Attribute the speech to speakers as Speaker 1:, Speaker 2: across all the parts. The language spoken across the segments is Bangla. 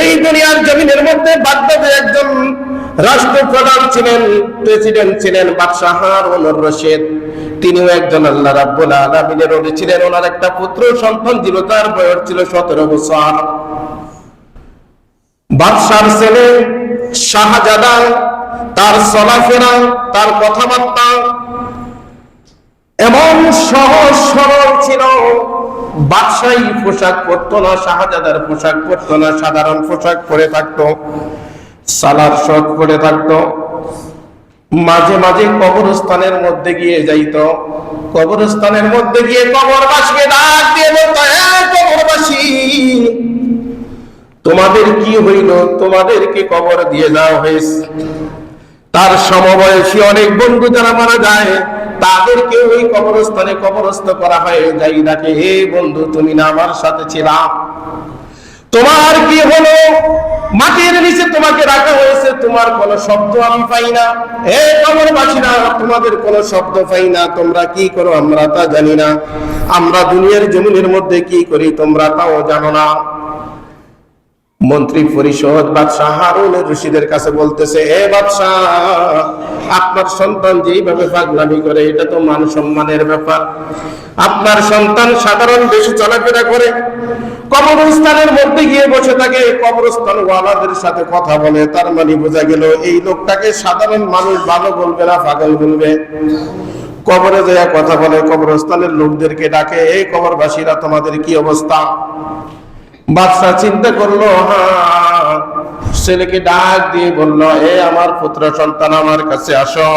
Speaker 1: এই দুনিয়ার জমিনের মধ্যে বাগদাদে একজন রাষ্ট্রপ্রধান ছিলেন, প্রেসিডেন্ট ছিলেন বাদশাহ হারুনুর রশিদ। তিনিও একজন আল্লাহ রাব্বুল আলামিনের ওলি ছিলেন। ওনার একটা পুত্র, সন্তান ছিল, তার বয়স ছিল সতেরো বছর। বাদশার ছেলে শাহজাদা, তার চলাফেরা, তার কথাবার্তা এমন সহজ সরল ছিল। বাদশাহী পোশাক পরতো না, শাহজাদার পোশাক পরতো না, সাধারণ পোশাক পরে থাকতো, সালার শখ পরে থাকতো, মাঝে মাঝে কবরস্থানের মধ্যে গিয়ে যাইত, কবরস্থানের মধ্যে গিয়ে কবরবাসীকে ডাক দিয়ে বলতো, "এ কবরবাসী, তোমাদের কি হইল? তোমাদেরকে কবর দিয়ে যাওয়া হয়েছে। তার সমবয়সী অনেক বন্ধু যারা মারা যায় তাদেরকে ওই কবরস্থানে কবরস্থ করা হয়। যাই ডাকে হে বন্ধু, তুমি না আমার সাথে ছিলা। তোমার কি হলো? মাটির নিচে তোমাকে রাখা হয়েছে। তোমার কোন শব্দ আমি পাই না। হে কবরবাসীরা, তোমাদের কোনো শব্দ পাই না। তোমরা কি করো? আমরা তা জানি না। আমরা দুনিয়ার জমিনের মধ্যে কি করি? তোমরা তাও জানো না। মন্ত্রী পরিষদ বাদশাহ হারুন রশিদের কাছে বলতেছে, এ বাদশাহ, আপনার সন্তান যেইভাবে পাগলামি করে, এটা তো মান সম্মানের ব্যাপার। আপনার সন্তান সাধারণ বেশি চলাফেরা করে, কবরস্থানের মধ্যে গিয়ে বসে থাকে কবরস্থান ওয়ালাদের সাথে কথা বলে। তার মানে বোঝা গেল, এই লোকটাকে সাধারণ মানুষ ভালো বলবে না, পাগল বলবে। কবরে যায় কথা বলে, কবরস্থানের লোকদেরকে ডাকে, এই কবরবাসীরা, তোমাদের কি অবস্থা? বাদশা চিন্তা করল ছেলেকে ডাক দিয়ে বলল, এ আমার পুত্র সন্তান আমার কাছে আসো।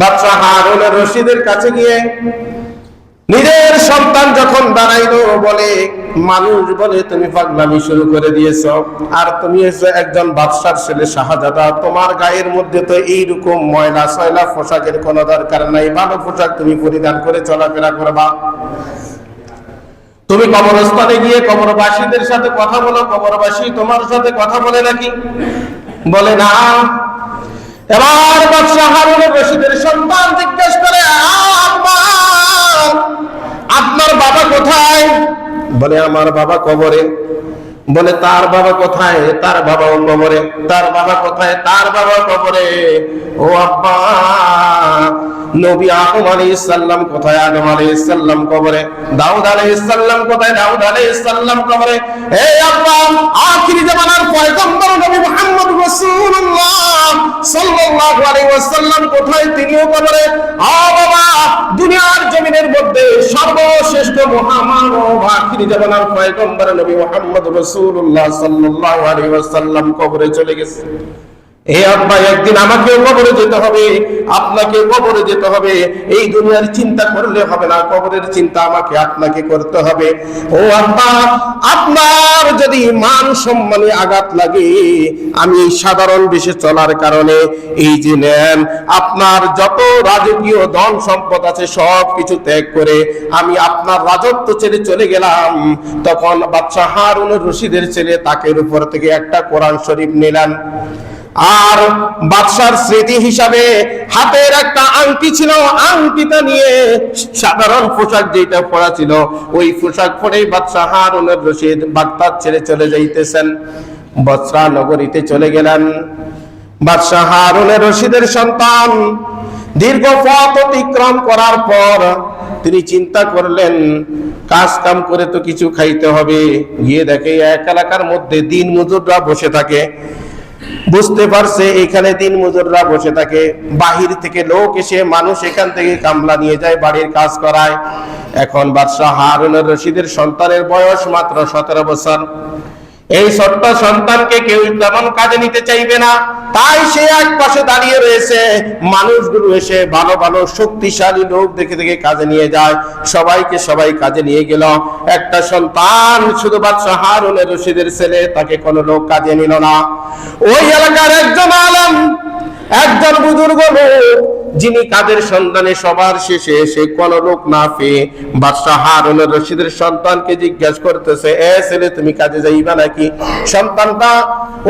Speaker 1: বাদশা হারুনের রশিদের কাছে গিয়ে নিজের সন্তান যখন দাঁড়াইলো বলে, মানুষ বলে তুমি পাগলামি শুরু করে দিয়েছ, আর তুমি একজন বাদশার ছেলে শাহজাদা। তোমার গায়ের মধ্যে তো এইরকম ময়লা সয়লা পোশাকের কোনো দরকার নাই। ভালো পোশাক তুমি পরিধান করে চলাফেরা করবা। তুমি কবরস্থানে গিয়ে কবরবাসীদের সাথে কথা বলো, কবরবাসী তোমার সাথে কথা বলে নাকি? বলে না। এবার বাদশাহ হারুনের রশিদের সন্তান জিজ্ঞেস করে আপনার বাবা কোথায়? বলে, আমার বাবা কবরে। বলে, তার বাবা কোথায়? তার বাবাও কবরে তার বাবা কোথায়? তার বাবা কবরে। ও আব্বা নবী আদম আলাইহিস সালাম কোথায়? আদম আলাইহিস সালাম কবরে। দাউদ আলাইহিস সালাম কোথায়? দাউদ আলাইহিস সালাম কবরে। হে আব্বা, আখিরি জামানার পয়গম্বর নবী মুহাম্মদ রাসূলুল্লাহ সাল্লাল্লাহু আলাইহি ওয়াসাল্লাম কোথায়? তিনিও কবরে। আ বাবা, দুনিয়ার জমিনের মধ্যে সর্বশ্রেষ্ঠ মহামানব আখিরি জামানার পয়গম্বর নবী মুহাম্মদ রাসূলুল্লাহ সাল্লাল্লাহু আলাইহি ওয়াসাল্লাম কবরে চলে গেছে। এই আব্বা একদিন আমাকে কবরে যেতে হবে আপনাকে কবরে যেতে হবে। এই দুনিয়ার চিন্তা করলে হবে না, কবরের চিন্তা আমাকে, আপনাকে করতে হবে। ও আব্বা, আপনার যদি মান সম্মানে আঘাত লাগে, আমি সাধারণ বেশে চলার কারণে এই যে নেন, আপনার যত রাজকীয় ধন সম্পদ আছে, সব কিছু ত্যাগ করে আমি আপনার রাজত্ব ছেড়ে চলে গেলাম। তখন বাদশাহ হারুনের রশিদের ছেলে তাকের উপর থেকে একটা কোরআন শরীফ নিলাম আর বাদশার স্মৃতি হিসাবে হাতের একটা আংটি ছিল, আংটিটা নিয়ে সাধারণ পোশাক যেটা পরা ছিল, ওই পোশাক পরেই বাদশাহ হারুনের রশিদ বাগদাদ ছেড়ে চলে যাইতেছেন। বসরা নগরীতে চলে গেলেন। বাদশাহ হারুনের রশিদের সন্তান দীর্ঘ পথ অতিক্রম করার পর তিনি চিন্তা করলেন, কাজ কাম করে তো কিছু খাইতে হবে। গিয়ে দেখে এক এলাকার মধ্যে দিন মজুররা বসে থাকে। বুঝতে পারছে, এখানে দিন মজুররা বসে থাকে। বাহির থেকে লোক এসে মানুষ এখান থেকে কামলা নিয়ে যায়, বাড়ির কাজ করায়। এখন বাদশাহ হারুনের রশিদের সন্তানের বয়স মাত্র সতেরো বছর। এই ছোট্ট সন্তানকে কেউ তেমন কাজে নিতে চাইবে না। তাই সে এক পাশে দাঁড়িয়ে রয়েছে। মানুষগুলো এসে ভালো ভালো, শক্তিশালী লোক দেখে দেখে কাজে নিয়ে যায়। সবাইকে সবাই কাজে নিয়ে গেল। একটা সন্তান শুধু বাদশাহ হারুনের রশিদের ছেলে, তাকে কোনো লোক কাজে নিল না। ওই এলাকার একজন আলম, একজন বুজুর্গ লোক, যিনি কাদের সন্তানে সবার শেষে সে কোন লোক না পেয়ে বাদশাহ হারুনের রশিদের সন্তানকে জিজ্ঞাসা করতেছে, এ ছেলে, তুমি কাজে যাইবা নাকি? সন্তানটা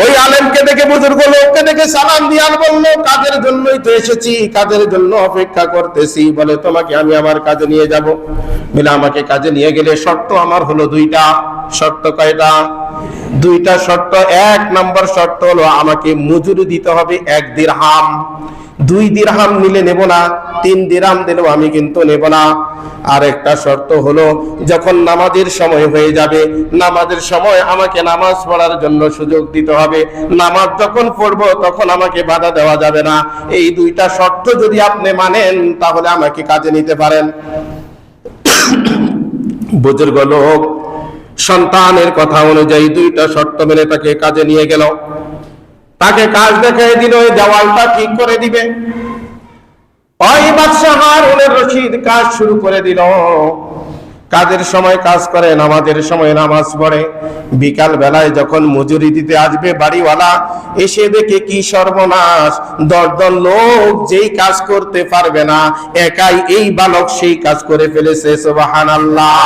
Speaker 1: ওই আলেমকে দেখে বুজুর্গ লোককে দেখে সালাম দিয়াল বলল, কাজের জন্যই তো এসেছি, কাজের জন্য অপেক্ষা করতেছি। বলে, তোমাকে আমি আমার কাজে নিয়ে যাব। বলে আমাকে কাজে নিয়ে গেলে শর্ত আমার হলো দুইটা। শর্ত কয়টা? দুইটা শর্ত। এক নম্বর শর্ত হলো, আমাকে মজুরি দিতে হবে এক দিরহাম। দুই দিরহাম নিলে নেব না, তিন দিরহাম দিলেও আমি কিন্তু নেব না। আর একটা শর্ত হলো, যখন নামাজের সময় হয়ে যাবে, নামাজের সময় আমাকে নামাজ পড়ার জন্য সুযোগ দিতে হবে। নামাজ যখন পড়ব, তখন আমাকে বাধা দেওয়া যাবে না। এই দুইটা শর্ত যদি আপনি মানেন, তাহলে আমাকে কাজে নিতে পারেন। বুজুর্গ লোক, সন্তানের কথা অনুযায়ী দুইটা শর্ত মেনে তাকে কাজে নিয়ে গেল। তাকে কাজ দেখাই দিল ওই দেওয়ালটা ঠিক করে দিবে। ওই বাদশাহ হারুনের রশিদ কাজ শুরু করে দিল। কাজের সময় কাজ করে, নামাজের সময় নামাজ পড়ে। বিকাল বেলায় যখন মজুরি দিতে আসবে বাড়িওয়ালা, এসে দেখে কি সর্বনাশ। দশজন লোক যেই কাজ করতে পারবে না, একাই এই বালক সেই কাজ করে ফেলেছে সুবাহান আল্লাহ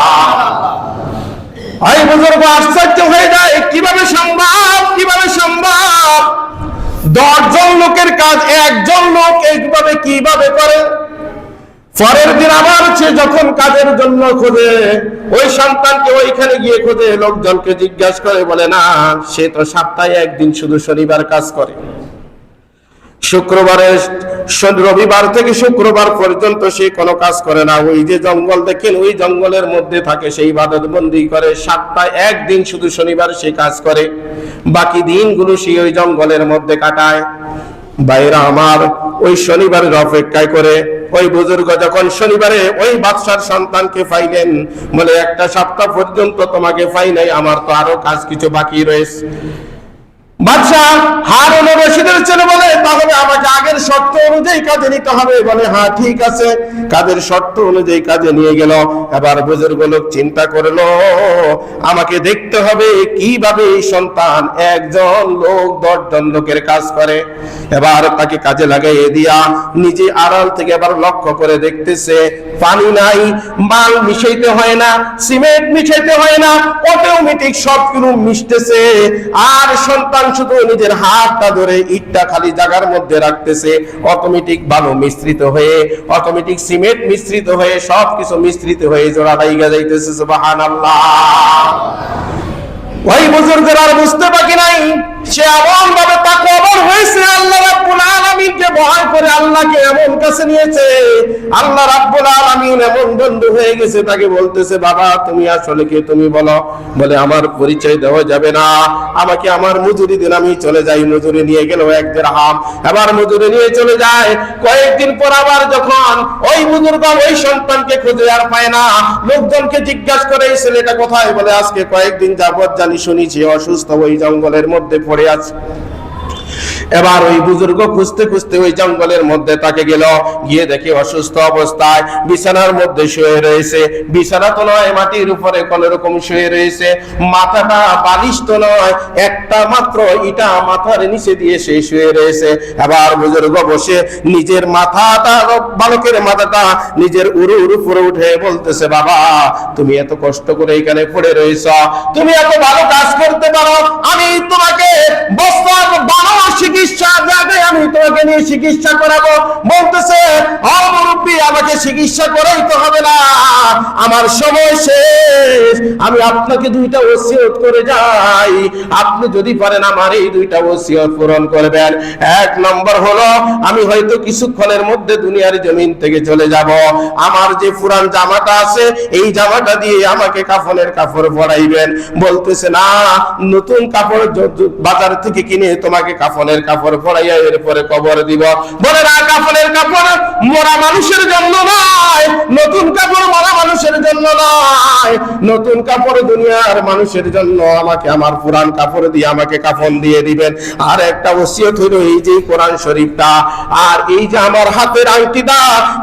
Speaker 1: আশ্চর্য হয়ে যায়, কীভাবে সম্ভব কীভাবে সম্ভব? দশজন লোকের কাজ, একজন লোক এইভাবে কীভাবে করে? পরের দিন আবার সে যখন কাজের জন্য খোঁজে, ওই সন্তানকে ওইখানে গিয়ে খোঁজে, লোকজনকে জিজ্ঞাসা করে, বলে, না, সে তো সপ্তাহে একদিন শুধু শনিবার কাজ করে। শুক্রবারে শ- রবিবার থেকে শুক্রবার পর্যন্ত সে কোনো কাজ করে না। ওই যে জঙ্গল দেখেন, ওই জঙ্গলের মধ্যে থাকে, সেই বাদত বন্দি করে। সপ্তাহে একদিন শুধু শনিবার সে কাজ করে। বাকি দিনগুলো সে ওই জঙ্গলের মধ্যে কাটায়। বাইরা আমার, ওই শনিবারের অপেক্ষায় করে। ওই বুজুর্গ যখন শনিবারে ওই বাদশার সন্তানকে পাইলেন, বলে, একটা সপ্তাহ পর্যন্ত তোমাকে পাই নাই, আমার তো আরও কাজ কিছু বাকি রয়েছে। হ্যাঁ কীভাবে সন্তান একজন লোক, দশজন লোকের কাজ করে। এবার তাকে কাজে লাগাইয়ে দিয়া নিজে আড়াল থেকে এবার লক্ষ্য করে দেখতেছে, পানি নাই, মাল মিশাইতে হয় না, সিমেন্ট মিশাইতে হয় না, অটোমেটিক সবগুলো মিশতেছে। আর সন্তান শুধু নিজের হাতটা ধরে ইটটা খালি জায়গার মধ্যে রাখতেছে অটোমেটিক বালু মিশ্রিত হয়ে অটোমেটিক সিমেন্ট মিশ্রিত হয়ে মিশ্রিত হয়ে জোড়া লাইগা যাইতেছে ওই বুজুর্গের আর বুঝতে বাকি নাই, সে এমন ভাবে তাকওয়াবান হয়েছে আল্লাহ রাব্বুল আলামিনকে ভয় করে আল্লাহকে এমন কাছে নিয়েছে। আল্লাহ রাব্বুল আলামিন এমন বন্ধু হয়ে গেছে, তাকে বলতেছে, বাবা, তুমি আসলে কে তুমি বলো? বলে, আমার পরিচয় দেওয়া যাবে না। আমাকে আমার মজুরি দিন, আমি চলে যাই। মজুরি নিয়ে গেল এক হাম এবার মজুরি নিয়ে চলে যায়। কয়েকদিন পর আবার যখন ওই বুজুর্গ ওই সন্তানকে খুঁজে আর পায় না, লোকজনকে জিজ্ঞাসা করে, এই ছেলেটা কোথায়? বলে, আজকে কয়েকদিন যাবত জানি শুনেছি অসুস্থ ওই জঙ্গলের মধ্যে পড়ে আছে। এবার ওই বুজুর্গ খুঁজতে খুঁজতে ওই জঙ্গলের মধ্যে তাকে গেল। গিয়ে দেখে অসুস্থ অবস্থায় বিছানার মধ্যে শুয়ে রয়েছে। বিছানা তো নয়, মাটির উপরে কোন রকম শুয়ে রয়েছে। মাথাটা বালিশ তো নয়, একটা মাত্র ইটা মাথার নিচে দিয়ে সে শুয়ে রয়েছে। এবার বুজুর্গ বসে নিজের মাথাটা, বালকের মাথাটা নিজের উরু উরু উপরে উঠে বলতেছে, বাবা, তুমি এত কষ্ট করে এখানে পড়ে রয়েছ। তুমি এত ভালো কাজ করতে পারো। আমি তোমাকে বস্তার বানানোর চিকিৎসা জায়গায় আমি তোমাকে নিয়ে চিকিৎসা করাবো। বলতেছে, "ও মুরব্বী, আমাকে চিকিৎসা করাই তো হবে না। আমার সময় শেষ। আমি আপনাকে দুইটা ওসিয়ত করে যাই। আপনি যদি পারেন আমার এই দুইটা ওসিয়ত পূরণ করবেন। এক নম্বর হলো, আমি হয়তো কিছুক্ষণের মধ্যে দুনিয়ার জমিন থেকে চলে যাব। আমার যে পুরান জামাটা আছে, এই জামাটা দিয়ে আমাকে কাফনের কাপড় পরাইবেন। বলতেছে, না, নতুন কাপড় বাজার থেকে কিনে তোমাকে কাফনের কাপড় পরাইয়া এরপরে কবর দিব। বলে না কাফনের কাপড় মরা মানুষের জন্য নয়, নতুন কাপড় মরা মানুষের জন্য নয়, নতুন কাপড় দুনিয়ার মানুষের জন্য আমাকে আমার পুরান কাপড় দিয়ে আমাকে কাফন দিয়ে দিবেন। আর একটা ওসিয়ত হইল এই যে কোরআন শরীফটা, আর এই যে আমার হাতের আংটিটা,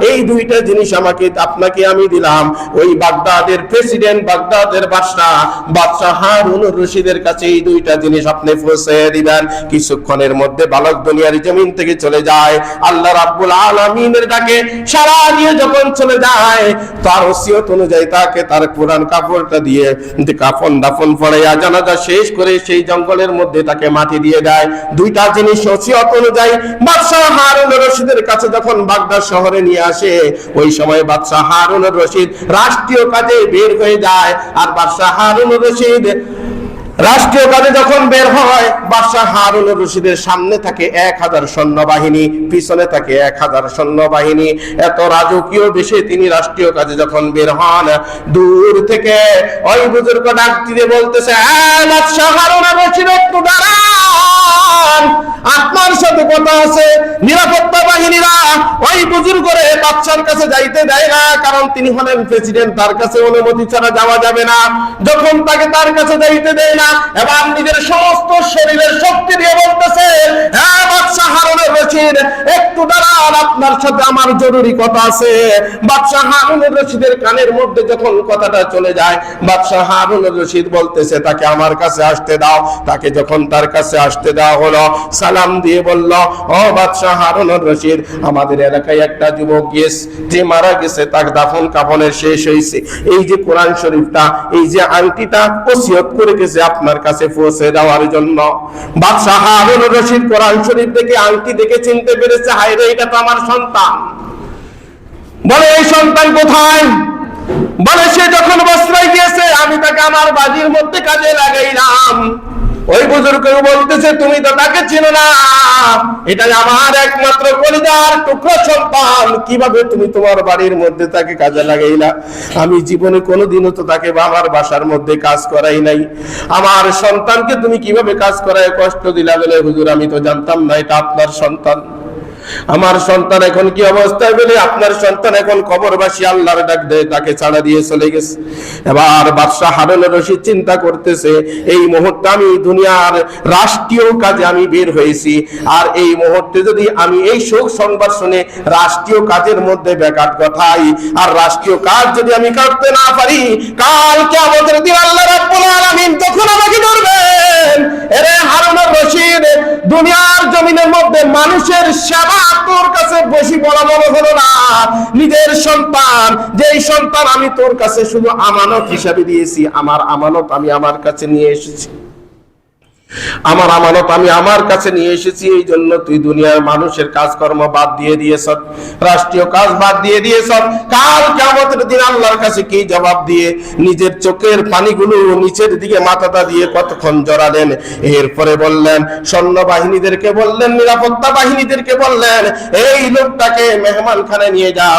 Speaker 1: এই দুইটা জিনিস আমাকে, আপনাকে আমি দিলাম। ওই বাগদাদের প্রেসিডেন্ট, বাগদাদের বাদশাহ বাদশাহ হারুন রশিদের কাছে এই দুইটা জিনিস আপনি পৌঁছে দিবেন। কিছুক্ষণের মধ্যে বালক দুনিয়ার জমিন থেকে চলে যায়। আল্লাহ রাব্বুল আলামিনের ডাকে সারা দিয়ে যখন চলে যায়, তার ওসিয়ত অনুযায়ী তাকে তার কোরআন কাপড়টা দিয়ে কাফন দাফন পড়াইয়া জানাজা শেষ করে সেই জঙ্গলের মধ্যে তাকে মাটি দিয়ে দেয়। দুইটা জিনিস ওসিয়ত অনুযায়ী, বাদশাহ হারুন রশিদের কাছে যখন বাগদাদ শহরে নিয়ে আসে, ওই সময় বাদশাহ হারুন রশিদ রাষ্ট্রীয় কাজে বের হয়ে যায়। আর বাদশাহ হারুন রশিদ রাষ্ট্রীয় কাজে যখন বের হয়, বাদশাহ হারুন রশিদের সামনে থাকে এক হাজার সৈন্যবাহিনী, পিছনে থাকে এক হাজার সৈন্যবাহিনী। এত রাজকীয় বেশে তিনি রাষ্ট্রীয় কাজে যখন বের হন, দূর থেকে ওই বুজুর্গ ডাক দিয়ে বলতেছে আপনার সাথে কথা আছে, নিরাপত্তা ওই বুজুর্গরে বাচ্চার কাছে যাইতে দেয় না, কারণ তিনি হলেন প্রেসিডেন্ট তার কাছে অনুমতি ছাড়া যাওয়া যাবে না। যখন তাকে তার কাছে যাইতে দেয় না, এবার নিজের সমস্ত শরীরের শক্তি দিয়ে বলতেছে হ্যাঁ রশিদ, একটু দাঁড়ান, আপনার সাথে আমার জরুরি কথা আছে। হারুনের রশিদের কানের মধ্যে যখন কথাটা চলে যায়, বাদশাহ হারুনের রশিদ বলতেছে, তাকে আমার কাছে আসতে দাও। তাকে যখন তার কাছে আসতে দেওয়া হলো, সালাম দিয়ে বলল, ও বাদশাহ হারুনুর রশিদ, আমাদের এলাকায় একটা যুবক গেছে যে মারা গেছে, তার দাফন কাফনের শেষ হয়েছে। এই যে কোরআন শরীফটা, এই যে আংটিটা ওসিয়ত করে গেছে আপনার কাছে পৌঁছে দেওয়ার জন্য। বাদশাহ হারুনুর রশিদ কোরআন শরীফ থেকে আংটি দেখে চিনতে পেরেছে, হায় রে, এটা তো আমার সন্তান। বলে, এই সন্তান কোথায়? বলে, সে যখন বস্ত্রায় গিয়েছে, আমি তাকে আমার বাজির মধ্যে কাজে লাগাইলাম। ওই বুজুর্গ বলতেছে, তুমি তো তাকে চিনো না। এটা আমার একমাত্র কলিজার টুকরো সন্তান। কীভাবে তুমি তোমার বাড়ির মধ্যে তাকে কাজে লাগাইলা আমি জীবনে কোনোদিনও তো তাকে বাবার বাসার মধ্যে কাজ করাই নাই। আমার সন্তানকে তুমি কীভাবে কাজ করায় কষ্ট দিলা বলে, হুজুর, আমি তো জানতাম না এটা আপনার সন্তান। আমার সন্তান এখন কি অবস্থায় বলে? আপনার সন্তান এখন কবরবাসী আল্লাহর ডাক দেয়, তাকে ছাড়া দিয়ে চলে গেছে। এবার বাদশাহ হারুন রশিদ চিন্তা করতেছে, এই মুহূর্তে আমি দুনিয়ার রাষ্ট্রীয় কাজে আমি বের হয়েছি। আর এই মুহূর্তে যদি আমি এই শোক সংবাদ শুনে রাষ্ট্রীয় কাজের মধ্যে ব্যাঘাত কথাই আর রাষ্ট্রীয় কাজ যদি আমি করতে না পারি, কালকে আমাদের দিন আল্লাহ রাব্বুল আলামিন যখন আমাকে ধরবেন এরে হারুনুর রশিদ, দুনিয়ার জমিনের মধ্যে মানুষের সেবা তোর কাছে বেশি বড় মনে হলো না। নিজের সন্তান, যেই সন্তান আমি তোর কাছে শুধু আমানত হিসাবে দিয়েছি, আমার আমানত আমি আমার কাছে নিয়ে এসেছি। আমার আমানত আমি আমার কাছে নিয়ে এসেছি এই জন্য তুই দুনিয়ার মানুষের কাজকর্ম বাদ দিয়ে দিয়েছ, রাষ্ট্রীয় কাজ বাদ দিয়ে দিয়েছ। কাল কেমতের দিন আল্লাহর কাছে কি জবাব দিয়ে নিজের চোখের পানিগুলো নিচের দিকে মাথাটা দিয়ে কতক্ষণ জড়ালেন? এরপরে বললেন সৈন্য বাহিনীদেরকে বললেন, নিরাপত্তা বাহিনীদেরকে বললেন, এই লোকটাকে মেহমান খানে নিয়ে যাও।